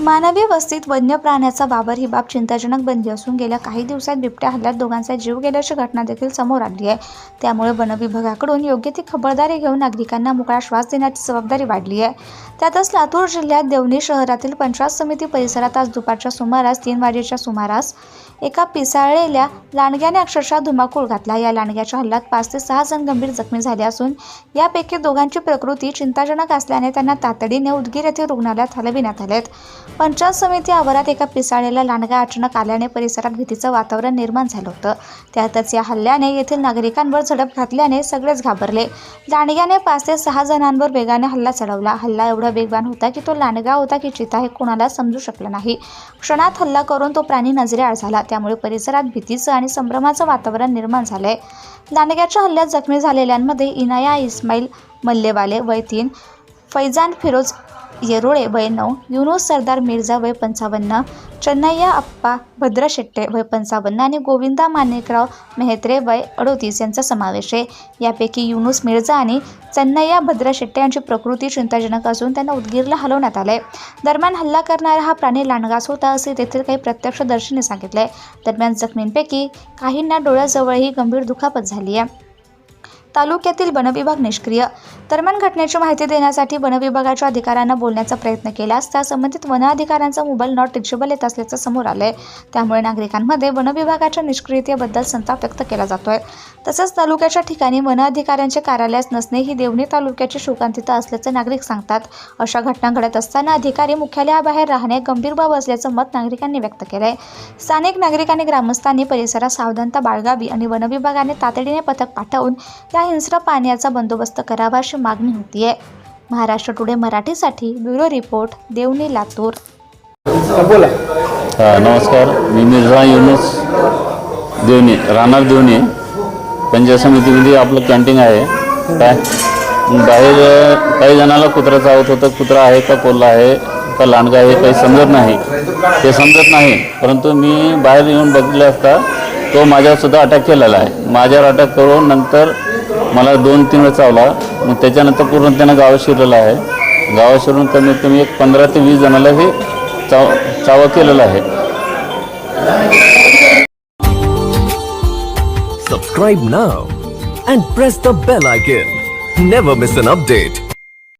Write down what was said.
मानवी वस्तीत वन्य प्राण्याचा वावर ही बाब चिंताजनक बनली असून गेल्या काही दिवसात बिबट्या हल्ल्यात दोघांचा जीव गेल्याची घटना देखील समोर आली आहे. त्यामुळे वनविभागाकडून योग्य ती खबरदारी घेऊन नागरिकांना मोकळा श्वास देण्याची जबाबदारी वाढली आहे. त्यातच लातूर जिल्ह्यात देवणी शहरातील पंचायत समिती परिसरात आज दुपारच्या सुमारास तीन वाजेच्या सुमारास एका पिसाळलेल्या लांडग्याने अक्षरशः धुमाकूळ घातला. या लांडग्याच्या हल्ल्यात पाच ते सहा जण गंभीर जखमी झाले असून यापैकी दोघांची प्रकृती चिंताजनक असल्याने त्यांना तातडीने उदगीर येथे रुग्णालयात हलविण्यात आलेत. पंचायत समिती आवारात एका पिसाळेला लांडगा अचानक आल्याने परिसरात भीतीचं वातावरण निर्माण झालं होतं. त्यातच या हल्ल्याने येथील नागरिकांवर झडप घातल्याने सगळेच घाबरले. लांडग्याने पाच ते सहा जणांवर वेगाने हल्ला चढवला. हल्ला एवढा वेगवान होता की तो लांडगा होता की चिता हे कोणाला समजू शकलं नाही. क्षणात हल्ला करून तो प्राणी नजरेआड झाला. त्यामुळे परिसरात भीतीचं आणि संभ्रमाचं वातावरण निर्माण झालंय. लांडग्याच्या हल्ल्यात जखमी झालेल्यांमध्ये इनाया इस्माईल मल्लेवाले वैतीन फैजान फिरोज येरोळे वय नऊ युनुस सरदार मिर्झा वय पंचावन्न चन्नय्या अप्पा भद्रशेट्टे वय पंचावन्न आणि गोविंदा माणिकराव मेहत्रे वय अडोतीस यांचा समावेश आहे. यापैकी युनुस मिर्झा आणि चन्नय्या भद्रशेट्टे यांची प्रकृती चिंताजनक असून त्यांना उदगीरला हलवण्यात आलं आहे दरम्यान हल्ला करणारा हा प्राणी लांडगास होता असे तेथील काही प्रत्यक्षदर्शींनी सांगितले दरम्यान जखमींपैकी काहींना डोळ्याजवळही गंभीर दुखापत झाली आहे तालुक्यातील वनविभाग निष्क्रिय. दरम्यान घटनेची माहिती देण्यासाठी वनविभागाच्या अधिकाऱ्यांना बोलण्याचा प्रयत्न केला असता संबंधित वन अधिकाऱ्यांचा मोबाईल नॉट रिचेबल येत असल्याचं समोर आलंय. त्यामुळे नागरिकांमध्ये वनविभागाच्या निष्क्रियतेबद्दल संताप व्यक्त केला जातोय. तसंच तालुक्याच्या ठिकाणी वन अधिकाऱ्यांचे कार्यालय नसणे ही देवणी तालुक्याची शोकांतिता असल्याचं नागरिक सांगतात. अशा घटना घडत असताना अधिकारी मुख्यालयाबाहेर राहणे गंभीर बाब असल्याचं मत नागरिकांनी व्यक्त केलंय. स्थानिक नागरिक आणि ग्रामस्थांनी परिसरात सावधानता बाळगावी आणि वनविभागाने तातडीने पथक पाठवून या हिंस्र पाण्याचा बंदोबस्त करावा अशी मागणी होतीये. महाराष्ट्र टुडे मराठीसाठी ब्युरो रिपोर्ट देवणी लातूर. बोला. हा, नमस्कार. मी मिर्झा युनुस देवणी राहणार देवणी. पंचायत समितीमध्ये आपलं कॅन्टीन आहे. काय? बाहेर काही जणाला कुत्रा चावत होतं. कुत्रा आहे का कोल्हा आहे का लांडगा आहे काही समजत नाही. ते समजत नाही. परंतु मी बाहेर येऊन बघितलं असता तो माझ्यावर सुद्धा अटॅक केलेला आहे. माझ्यावर अटॅक करून नंतर मला दोन तीन वेळ चावला. मग त्याच्यानंतर पूर्ण त्यानं गावात शिरलेलं आहे. गावात शिरून कमीत कमी एक पंधरा ते वीस जणाला हे चाव चावा केलेलं आहे. Subscribe now and press the bell icon never miss an update